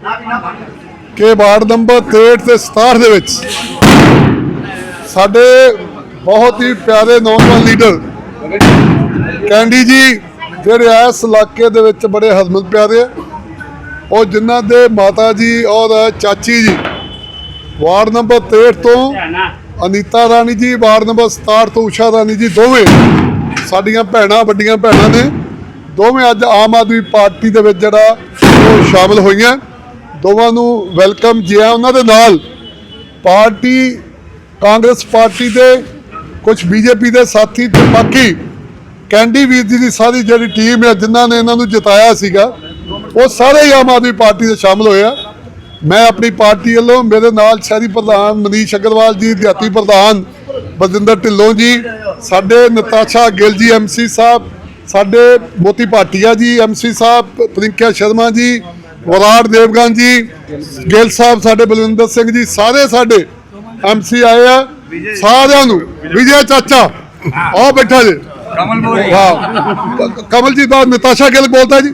ਕਿ ward number 63 ਤੇ 67 ਦੇ ਵਿੱਚ ਸਾਡੇ ਬਹੁਤ ਹੀ ਪਿਆਰੇ ਨੌਜਵਾਨ ਲੀਡਰ ਕੈਂਡੀ ਜੀ, ਜਿਹੜੇ ਇਸ ਇਲਾਕੇ ਦੇ ਵਿੱਚ ਬੜੇ ਹਜ਼ਮਤ ਪਿਆਰੇ ਆ। ਉਹ ਜਿਨ੍ਹਾਂ ਦੇ ਮਾਤਾ ਜੀ ਔਰ ਚਾਚੀ ਜੀ ਵਾਰਡ ਨੰਬਰ 63 ਤੋਂ ਅਨੀਤਾ ਰਾਣੀ ਜੀ, ਵਾਰਡ ਨੰਬਰ 67 ਤੋਂ ਉਸ਼ਾ ਰਾਣੀ ਜੀ ਦੋਵੇਂ ਸਾਡੀਆਂ ਭੈਣਾਂ, ਵੱਡੀਆਂ ਭੈਣਾਂ ਨੇ। ਦੋਵੇਂ ਅੱਜ ਆਮ ਆਦਮੀ ਪਾਰਟੀ ਦੇ ਵਿੱਚ ਜਿਹੜਾ ਉਹ ਸ਼ਾਮਲ ਹੋਈਆਂ। ਦੋਵਾਂ ਨੂੰ ਵੈਲਕਮ ਜਿਆ ਉਹਨਾਂ ਦੇ ਨਾਲ। ਪਾਰਟੀ, ਕਾਂਗਰਸ ਪਾਰਟੀ ਦੇ ਕੁਝ ਬੀਜੇਪੀ ਦੇ ਸਾਥੀ ਤੇ ਬਾਕੀ ਕੈਂਡੀ ਵੀਰ ਜੀ ਦੀ ਸਾਰੀ ਜਿਹੜੀ ਟੀਮ ਹੈ, ਜਿਨ੍ਹਾਂ ਨੇ ਇਹਨਾਂ ਨੂੰ ਜਿਤਾਇਆ ਸੀਗਾ, ਉਹ ਸਾਰੇ ਹੀ ਆਮ ਆਦਮੀ ਪਾਰਟੀ ਦੇ ਸ਼ਾਮਲ ਹੋਏ ਆ। ਮੈਂ ਆਪਣੀ ਪਾਰਟੀ ਵੱਲੋਂ ਮੇਰੇ ਨਾਲ ਸ਼ਹਿਰੀ ਪ੍ਰਧਾਨ ਮਨੀਸ਼ ਅਗਰਵਾਲ ਜੀ, ਦਿਹਾਤੀ ਪ੍ਰਧਾਨ ਬਲਜਿੰਦਰ ਢਿੱਲੋਂ ਜੀ, ਸਾਡੇ ਨਤਾਸ਼ਾ ਗਿੱਲ ਜੀ ਐਮਸੀ ਸਾਹਿਬ, ਸਾਡੇ ਮੋਤੀ ਭਾਟੀਆ ਜੀ ਐਮਸੀ ਸਾਹਿਬ ਪ੍ਰਿੰਕਿਆ ਸ਼ਰਮਾ ਜੀ ਵਰਾੜ ਦੇਵਗਨ ਜੀ ਗਿੱਲ ਸਾਹਿਬ ਸਾਡੇ ਬਲਵਿੰਦਰ ਸਿੰਘ ਜੀ ਸਾਰੇ ਸਾਡੇ ਐਮਸੀ ਆਏ ਆ ਸਾਰਿਆਂ ਨੂੰ ਵਿਜੇ ਚਾਚਾ ਆਹ ਬੈਠਾ ਜੀ। ਕਮਲ ਬੋਲ ਕ- ਕਮਲ ਜੀ ਦਾ ਨਤਾਸ਼ਾ ਗਿੱਲ ਬੋਲਦਾ ਜੀ।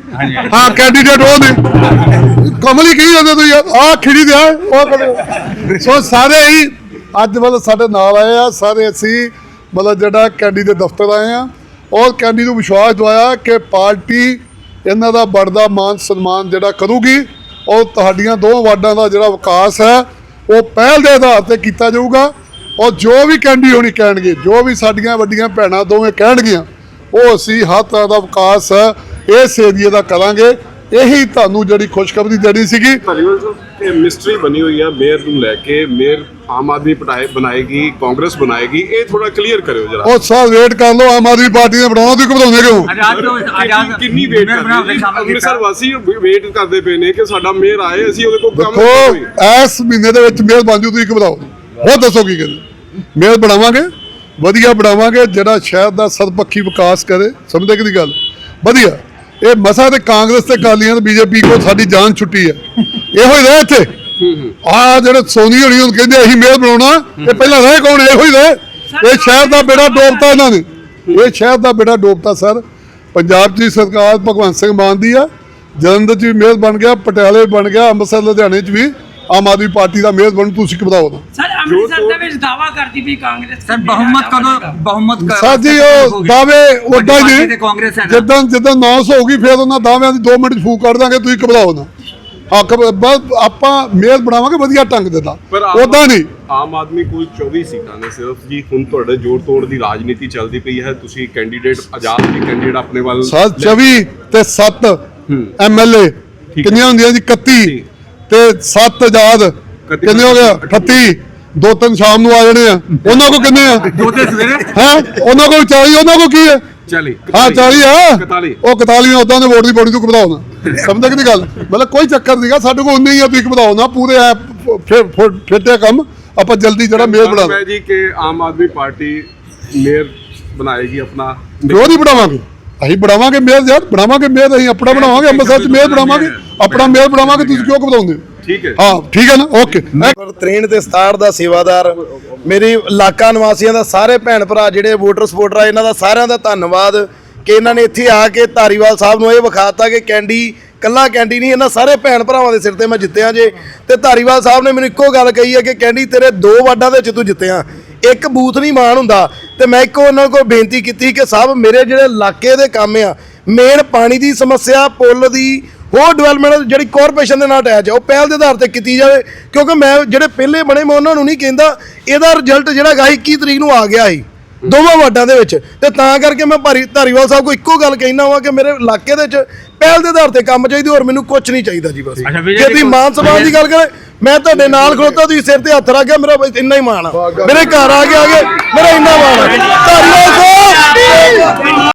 ਹਾਂ ਕੈਂਡੀਡੇਟ ਉਹ ਨੇ। ਕਮਲ ਹੀ ਕਹੀ ਜਾਂਦੇ ਤੁਸੀਂ ਯਾਰ ਆਹ ਖਿੜੀ ਦੇ ਆ ਉਹ। ਸੋ ਸਾਰੇ ਹੀ ਅੱਜ ਮਤਲਬ ਸਾਡੇ ਨਾਲ ਆਏ ਆ ਸਾਰੇ ਅਸੀਂ ਮਤਲਬ ਜਿਹੜਾ ਕੈਂਡੀ ਦੇ ਦਫ਼ਤਰ ਆਏ ਆ। ਔਰ ਕੈਂਡੀ ਨੂੰ ਵਿਸ਼ਵਾਸ ਦਵਾਇਆ ਕਿ ਪਾਰਟੀ ਇਹਨਾਂ ਦਾ ਬੜਦਾ ਮਾਨ ਸਨਮਾਨ ਜਿਹੜਾ ਕਰੂਗੀ ਔਰ ਤੁਹਾਡੀਆਂ ਦੋ ਵਾਰਡਾਂ ਦਾ ਜਿਹੜਾ ਵਿਕਾਸ ਹੈ, ਉਹ ਪਹਿਲ ਦੇ ਆਧਾਰ ਤੇ ਕੀਤਾ ਜਾਊਗਾ। ਔਰ ਜੋ ਵੀ ਕੈਂਡੀ ਹੋਣੀ ਕਹਿਣਗੇ, ਜੋ ਵੀ ਸਾਡੀਆਂ ਵੱਡੀਆਂ ਭੈਣਾਂ ਦੋਵੇਂ ਕਹਿਣਗੀਆਂ, ਉਹ ਅਸੀਂ ਹਰ ਤਰ੍ਹਾਂ ਦਾ ਵਿਕਾਸ, ਇਸ ਏਰੀਏ ਦਾ ਕਰਾਂਗੇ। ਇਹੀ ਤੁਹਾਨੂੰ ਜਿਹੜੀ ਖੁਸ਼ਖਬਰੀ ਦੇਣੀ ਸੀਗੀ। ਧਾਲੀਵਾਲ ਸਾਹਿਬ ਇਹ ਮਿਸਟਰੀ ਬਣੀ ਹੋਈ ਹੈ ਮੇਅਰ ਨੂੰ ਲੈ ਕੇ ਮੇਅਰ ਆਮ ਆਦਮੀ ਪਟਾਏ ਬਣਾਏਗੀ ਕਾਂਗਰਸ ਬਣਾਏਗੀ ਇਹ ਥੋੜਾ ਕਲੀਅਰ ਕਰਿਓ ਜਰਾ। ਉਹ ਸਭ ਵੇਟ ਕਰ ਲਓ ਆਮ ਆਦਮੀ ਪਾਰਟੀ ਨੇ ਬਣਾਉਣਾ ਤੁਸੀਂ ਘਬਰਾਉਂਦੇ ਕਿਉਂ? ਆਜ਼ਾਦ ਤੋਂ ਆਜ਼ਾਦ ਕਿੰਨੀ ਵੇਟ ਕਰਦੇ ਕੇ ਸ਼ਾਮਲ ਅੰਮ੍ਰਿਤਸਰ ਕੀਤਾ। ਵਾਸੀ ਵੇਟ ਕਰਦੇ ਪਏ ਨੇ ਕਿ ਸਾਡਾ ਮੇਅਰ ਆਏ ਅਸੀਂ ਉਹਦੇ ਕੋਲ ਕੰਮ ਦੇਖੋ ਕਰੀਏ ਇਸ ਮਹੀਨੇ ਦੇ ਵਿੱਚ ਮੇਅਰ ਬਣ ਜੂ ਤੁਸੀਂ ਘਬਰਾਓ। ਹੋਰ ਦੱਸੋ ਕੀ ਕਹਿੰਦੇ ਮੇਅਰ ਬਣਾਵਾਂਗੇ ਵਧੀਆ ਬਣਾਵਾਂਗੇ ਜਿਹੜਾ ਸ਼ਹਿਰ ਦਾ ਸਰਪੱਖੀ ਵਿਕਾਸ ਕਰੇ ਸਮਝਦੇ ਕਿ ਗੱਲ? ਵਧੀਆ। ਇਹ ਮਸਾ ਤੇ ਕਾਂਗਰਸ ਤੇ ਕਾਲੀਆਂ ਤੇ ਬੀਜੇਪੀ ਕੋ ਸਾਡੀ ਜਾਨ ਛੁੱਟੀ ਹੈ। ਇਹੋ ਹੀ ਰਹੇ ਇੱਥੇ। ਆ ਜਿਹੜੇ ਸੋਨੀ ਹੋਣੀ ਹੁਣ ਕਹਿੰਦੇ ਅਸੀਂ ਮੇਅਰ ਬਣਾਉਣਾ ਇਹ ਪਹਿਲਾਂ ਰਹੇ ਕੌਣ? ਇਹੋ ਹੀ ਰਹੇ। ਇਹ ਸ਼ਹਿਰ ਦਾ ਬੇੜਾ ਡੋਬਤਾ ਇਹਨਾਂ ਨੇ। ਇਹ ਸ਼ਹਿਰ ਦਾ ਬੇੜਾ ਡੋਬਤਾ ਸਰ। ਪੰਜਾਬ ਹੀ ਸਰਕਾਰ ਭਗਵੰਤ ਸਿੰਘ ਮਾਨ ਦੀ ਆ। ਜਲੰਧਰ 'ਚ ਵੀ ਮੇਅਰ ਬਣ ਗਿਆ ਪਟਿਆਲੇ ਬਣ ਗਿਆ ਅੰਮ੍ਰਿਤਸਰ ਲੁਧਿਆਣੇ 'ਚ ਵੀ ਆਮ ਆਦਮੀ ਪਾਰਟੀ ਦਾ ਮੇਅਰ ਬਣ ਤੁਸੀਂ ਸਰ ਅੰਮ੍ਰਿਤਸਰ ਦੇ ਵਿੱਚ ਦਾਵਾ ਕਰਦੀ ਵੀ ਕਾਂਗਰਸ ਸਰ ਬਹੁਮਤ ਕਦੋਂ ਬਹੁਮਤ ਕ- ਸਰ ਜੀ ਉਹ ਦਾਅਵੇ ਉਦਾਂ ਪਾਰਟੀ ਹੀ ਤੇ ਨੇ। ਕਾਂਗਰਸ ਹੈ ਨਾ। ਜਿੱਦਾਂ ਜਿੱਦਾਂ ਨਾਸ ਹੋਊਗੀ ਫਿਰ ਉਹਨਾਂ ਦਾਅਵਿਆਂ ਦੀ 2 ਮਿੰਟ 'ਚ ਫੂਕ ਕੱਢ ਦਾਂਗੇ ਤੁਸੀਂ ਘਬਰਾਓ ਨਾ। ਹੱਕ ਬਸ ਆਪਾਂ ਮੇਅਰ ਬਣਾਵਾਂਗੇ ਵਧੀਆ ਢੰਗ ਦੇ ਨਾਲ। ਪਰ ਆਮ- ਉਦਾਂ ਨਹੀਂ। ਆਮ ਆਦਮੀ ਕੋਲ 24 ਸੀਟਾਂ ਨੇ ਸਿਰਫ ਜੀ ਹੁਣ ਤੁਹਾਡੇ ਜੋੜ ਤੋੜ ਦੀ ਰਾਜਨੀਤੀ ਚੱਲਦੀ ਪਈ ਹੈ ਤੁਸੀਂ ਕੈਂਡੀਡੇਟ ਆਜ਼ਾਦ ਕੈਂਡੀਡੇਟ ਆਪਣੇ ਵੱਲ ਸਰ 24 ਤੇ 7 ਐਮਐਲਏ ਕਿੰਨੀਆਂ ਹੁੰਦੀਆਂ ਜੀ? 31 ਤੇ 7 ਆਜ਼ਾਦ ਕਿੰਨੇ ਹੋ ਗਿਆ 38 ਦੋ ਤਿੰਨ ਸ਼ਾਮ ਨੂੰ ਆ ਜਾਣੇ ਆ। ਉਹਨਾਂ ਕੋ ਕਿੰਨੇ ਆ? ਦੋ ਤੇ ਸਵੇਰੇ? ਹੈ? ਉਹਨਾਂ ਕੋਲ 40 ਉਹਨਾਂ ਕੋ ਕੀ ਹੈ ਚਲੇ ਹਾਂ 40 ਆ। 41 ਉਹ 41 ਨੇ ਉਦਾਂ ਦੇ ਵੋਟ ਦੀ ਬੋਡੀ ਤੋਂ ਨਾ। ਸਮਝਦੇ ਕਿ ਨਹੀਂ ਗੱਲ? ਮਤਲਬ ਕੋਈ ਚੱਕਰ ਨਹੀਂਗਾ ਸਾਡੇ ਕੋਲ ਉਨੇ ਹੀ ਆ ਘਬਰਾਓ ਨਾ ਪੂਰੇ ਐ ਫਿਰ ਫਿੱਟੇ ਕੰਮ ਆਪਾਂ ਜਲਦੀ ਜਿਹੜਾ ਮੇਅਰ ਬਣਾ ਹੈ ਜੀ ਕਿ ਆਮ ਆਦਮੀ ਪਾਰਟੀ ਮੇਅਰ ਬਣਾਏਗੀ ਆਪਣਾ। ਜੋ ਨਹੀਂ ਬਣਾਵਾਂਗੇ। ਅਸੀਂ ਬਣਾਵਾਂਗੇ ਮੇਅਰ ਯਾਰ ਬਣਾਵਾਂਗੇ ਮੇਅਰ ਅਸੀਂ ਆਪਣਾ ਬਣਾਵਾਂਗੇ ਅੰਮ੍ਰਿਤਸਰ ਚ ਮੇਅਰ ਬਣਾਵਾਂਗੇ। ਆਪਣਾ ਮੇਅਰ ਬਣਾਵਾਂਗੇ ਤੁਸੀਂ ਕਿਉਂ ਘਬਰਾਉਂਦੇ ਹੋ? ਠੀਕ ਹੈ। ਹਾਂ ਠੀਕ ਹੈ ਨਾ? ਓਕੇ ਪਰ 63 ਤੇ 67 ਦਾ ਸੇਵਾਦਾਰ ਮੇਰੀ ਇਲਾਕਾ ਨਿਵਾਸੀਆਂ ਦਾ ਸਾਰੇ ਭੈਣ ਭਰਾ ਜਿਹੜੇ ਵੋਟਰ ਸਪੋਰਟਰ ਆ ਇਹਨਾਂ ਦਾ ਸਾਰਿਆਂ ਦਾ ਧੰਨਵਾਦ ਕਿ ਇਹਨਾਂ ਨੇ ਇੱਥੇ ਆ ਕੇ ਧਾਰੀਵਾਲ ਸਾਹਿਬ ਨੂੰ ਇਹ ਵਿਖਾਤਾ ਕਿ ਕੈਂਡੀ ਕੱਲਾ ਕੈਂਡੀ ਨਹੀਂ ਇਹਨਾਂ ਸਾਰੇ ਭੈਣ ਭਰਾਵਾਂ ਦੇ ਸਿਰ ਤੇ ਮੈਂ ਜਿੱਤਿਆ ਜੇ। ਤੇ ਧਾਰੀਵਾਲ ਸਾਹਿਬ ਨੇ ਮੈਨੂੰ ਇੱਕੋ ਗੱਲ ਕਹੀ ਹੈ ਕਿ ਕੈਂਡੀ ਤੇਰੇ ਦੋ ਵਾਰਡਾਂ ਦੇ ਵਿੱਚ ਤੂੰ ਜਿੱਤਿਆ। ਇੱਕ ਬੂਥ ਨਹੀਂ ਮਾਣ ਹੁੰਦਾ। ਤੇ ਮੈਂ ਇੱਕੋ ਉਹਨਾਂ ਕੋਲ ਬੇਨਤੀ ਕੀਤੀ ਕਿ ਸਾਹਿਬ ਮੇਰੇ ਜਿਹੜੇ ਇਲਾਕੇ ਦੇ ਕੰਮ ਆ ਮੇਨ ਪਾਣੀ ਦੀ ਸਮੱਸਿਆ ਪੁੱਲ ਦੀ ਹੋਰ ਡਿਵੈਲਪਮੈਂਟ ਜਿਹੜੀ ਕਾਰਪੋਰੇਸ਼ਨ ਦੇ ਨਾਲ ਅਟੈਚ ਹੈ ਉਹ ਪਹਿਲ ਦੇ ਆਧਾਰ ਤੇ ਕੀਤੀ ਜਾਵੇ ਕਿਉਂਕਿ ਮੈਂ ਜਿਹੜੇ ਪਹਿਲੇ ਬਣੇ ਮੈਂ ਉਹਨਾਂ ਨੂੰ ਨਹੀਂ ਕਹਿੰਦਾ ਇਹਦਾ ਰਿਜ਼ਲਟ ਜਿਹੜਾ ਗਾ 21 ਤਰੀਕ ਨੂੰ ਆ ਗਿਆ ਸੀ ਦੋਵਾਂ ਵਾਰਡਾਂ ਦੇ ਵਿੱਚ। ਤੇ ਤਾਂ ਕਰਕੇ ਮੈਂ ਭਾਰੀ ਧਾਰੀਵਾਲ ਸਾਹਿਬ ਕੋ ਇੱਕੋ ਗੱਲ ਕਹਿਣਾ ਵਾ ਕਿ ਮੇਰੇ ਇਲਾਕੇ ਦੇ ਵਿੱਚ ਪਹਿਲ ਦੇ ਆਧਾਰ ਤੇ ਕੰਮ ਚਾਹੀਦੀ ਹੋਰ ਮੈਨੂੰ ਕੁਝ ਨਹੀਂ ਚਾਹੀਦਾ ਜੀ ਬਸ। ਜੇ ਤੁਸੀਂ ਮਾਨ ਸਨਮਾਨ ਦੀ ਗੱਲ ਕਰੇ ਮੈਂ ਤੁਹਾਡੇ ਨਾਲ ਖਲੋਤਾ ਤੁਸੀਂ ਸਿਰ ਤੇ ਹੱਥ ਰੱਖ ਗਿਆ ਮੇਰਾ ਇੰਨਾ ਹੀ ਮਾਣ ਆ। ਮੇਰੇ ਘਰ ਆ ਕੇ ਆ ਕੇ ਮੇਰਾ ਇੰਨਾ ਮਾਣ ਆ। ਧਾਰੀਵਾਲ ਸਾਹਿਬ!